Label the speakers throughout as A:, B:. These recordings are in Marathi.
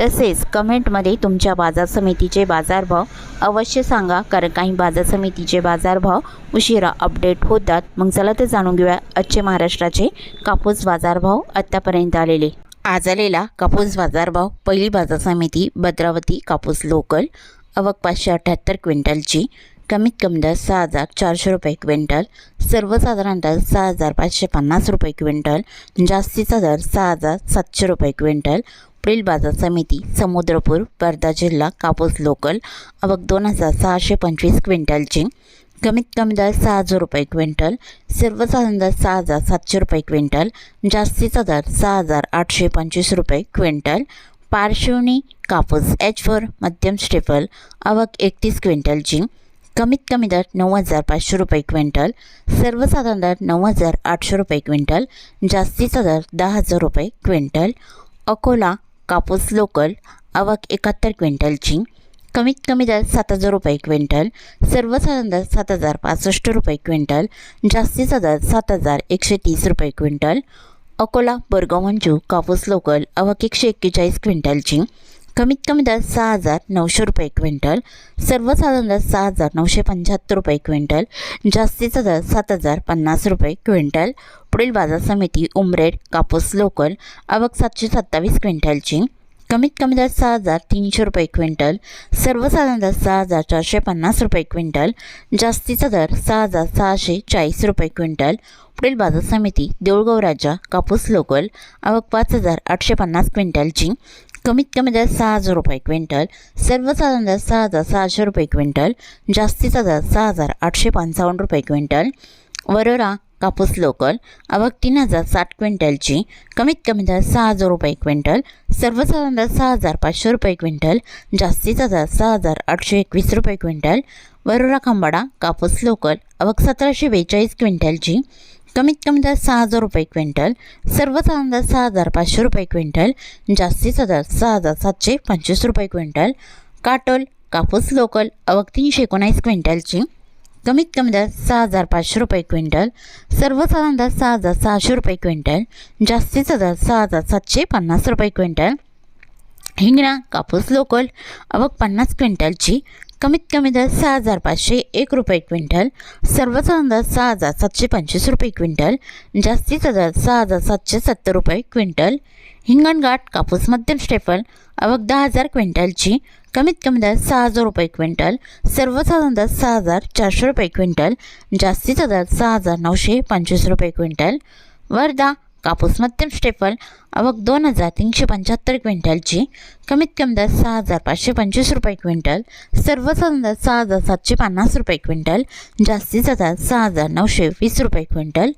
A: तसेच कमेंटमध्ये तुमच्या बाजार समितीचे बाजारभाव अवश्य सांगा कारण काही बाजार समितीचे बाजारभाव उशिरा अपडेट होतात. मग चला तर जाणून घेऊया आजचे महाराष्ट्राचे कापूस बाजारभाव आत्तापर्यंत आलेले. आज आलेला कापूस बाजारभाव पहिली बाजार समिती भद्रावती कापूस लोकल अवक पाचशे अठ्ठ्याहत्तर क्विंटलची कमीत कमी दर सहा हजार चारशे रुपये क्विंटल सर्वसाधारण दर सहा हजार पाचशे पन्नास रुपये क्विंटल जास्तीचा दर सहा हजार सातशे रुपये क्विंटल एप्रिल बाजार समिती समुद्रपूर वर्धा जिल्हा कापूस लोकल अवक दोन हजार सहाशे पंचवीस क्विंटलची कमीत कमी दर सहा हजार रुपये क्विंटल सर्वसाधारण दर सहा हजार सातशे रुपये क्विंटल जास्तीचा दर सहा हजार आठशे पंचवीस रुपये क्विंटल पार्श्वनी कापूस एच फोर मध्यम स्टेपल आवक एकतीस क्विंटलची कमीत कमी दर नऊ हजार पाचशे रुपये क्विंटल सर्वसाधारण दर नऊ हजार आठशे रुपये क्विंटल जास्तीचा दर दहा हजार रुपये क्विंटल अकोला कापूस लोकल आवक एकाहत्तर क्विंटलची कमीत कमी दर सात हजार रुपये क्विंटल सर्वसाधारण दर सात हजार पासष्ट रुपये क्विंटल जास्तीचा दर सात हजार एकशे तीस रुपये क्विंटल अकोला बोरगाव मंजू कापूस लोकल आवक एकशे एक्केचाळीस क्विंटलची कमीत कमी दर सहा हजार नऊशे रुपये क्विंटल सर्वसाधारण दर सहा हजार नऊशे पंच्याहत्तर रुपये क्विंटल जास्तीचा दर सात हजार पन्नास रुपये क्विंटल. पुढील बाजार समिती उमरेड कापूस लोकल आवक सातशे सत्तावीस क्विंटलची. कमीत कमी दर सहा हजार तीनशे रुपये क्विंटल सर्वसाधारण दर सहा हजार चारशे पन्नास रुपये क्विंटल जास्तीचा दर सहा हजार सहाशे चाळीस रुपये क्विंटल. पुढील बाजार समिती देऊळगाव राजा कापूस लोकल आवक पाच हजार आठशे पन्नास क्विंटलची. कमीत कमी दर सहा हजार रुपये क्विंटल सर्वसाधारण दर सहा हजार सहाशे रुपये क्विंटल जास्तीचा दर सहा हजार आठशे पंचावन्न रुपये क्विंटल वरोरा कापूस लोकल आवक तीन हजार साठ क्विंटलची कमीत कमी दर सहा हजार रुपये क्विंटल सर्वसाधारण दर सहा हजार पाचशे रुपये क्विंटल जास्तीचा दर सहा हजार आठशे एकवीस रुपये क्विंटल वरोरा खंबाडा कापूस लोकल आवक सतराशे बेचाळीस क्विंटलची कमीत कमी दर सहा हजार रुपये क्विंटल सर्वसाधारण दर सहा हजार पाचशे रुपये क्विंटल जास्तीचा दर सहा हजार सातशे पंचवीस रुपये क्विंटल. काटोल कापूस लोकल अवक तीनशे एकोणावीस क्विंटलची. कमीत कमी दर सहा हजार पाचशे रुपये क्विंटल सर्वसाधारण दर सहा हजार सहाशे रुपये क्विंटल जास्तीचा दर सहा हजार सातशे पन्नास रुपये क्विंटल. हिंगणा कापूस लोकल अवक पन्नास क्विंटलची. कमीत कमी दर सहा हजार पाचशे एक रुपये क्विंटल सर्वसाधारण दर सहा हजार सातशे पंचवीस रुपये क्विंटल जास्तीचा दर सहा हजार सातशे सत्तर रुपये क्विंटल. हिंगणघाट कापूस मध्यम स्टेपल अवघ दहा हजार क्विंटलची कमीत कमी दर सहा हजार रुपये क्विंटल सर्वसाधारण दर सहा हजार चारशे रुपये क्विंटल जास्तीचा दर सहा हजार नऊशे पंचवीस रुपये क्विंटल. वर्धा कापूस मध्यम स्टेपल आवक दोन हजार तीनशे पंच्याहत्तर क्विंटलची. कमीत कमी दर सहा हजार पाचशे पंचवीस रुपये क्विंटल. सर्वसाधारण दर सहा हजार सातशे पन्नास रुपये क्विंटल. जास्तीचा दर सहा हजार नऊशे वीस रुपये क्विंटल.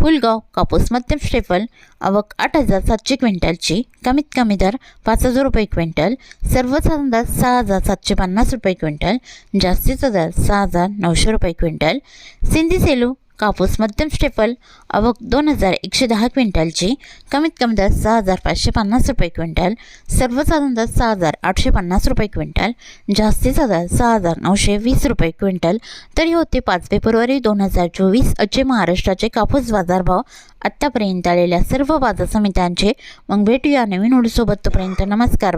A: फुलगाव कापूस मध्यम स्टेपल आवक आठ हजार सातशे क्विंटलची. कमीत कमी दर पाच हजार रुपये क्विंटल. सर्वसाधारण दर सहा हजार सातशे पन्नास रुपये क्विंटल. जास्तीचा दर सहा हजार नऊशे रुपये क्विंटल. सिंधी सेलू कापूस मध्यम स्टेपल अवक दोन हजार एकशे दहा क्विंटलची कमीत कमी दर सहा हजार पाचशे पन्नास रुपये क्विंटल सर्वसाधारण दर सहा हजार आठशे पन्नास रुपये क्विंटल जास्तीचा दर सहा हजार नऊशे वीस रुपये क्विंटल. तरी होते पाच फेब्रुवारी दोन हजार चोवीस अचे महाराष्ट्राचे कापूस बाजारभाव आत्तापर्यंत आलेल्या सर्व बाजार समित्यांचे. मग भेटूया नवीन ओढीसोबत तोपर्यंत नमस्कार.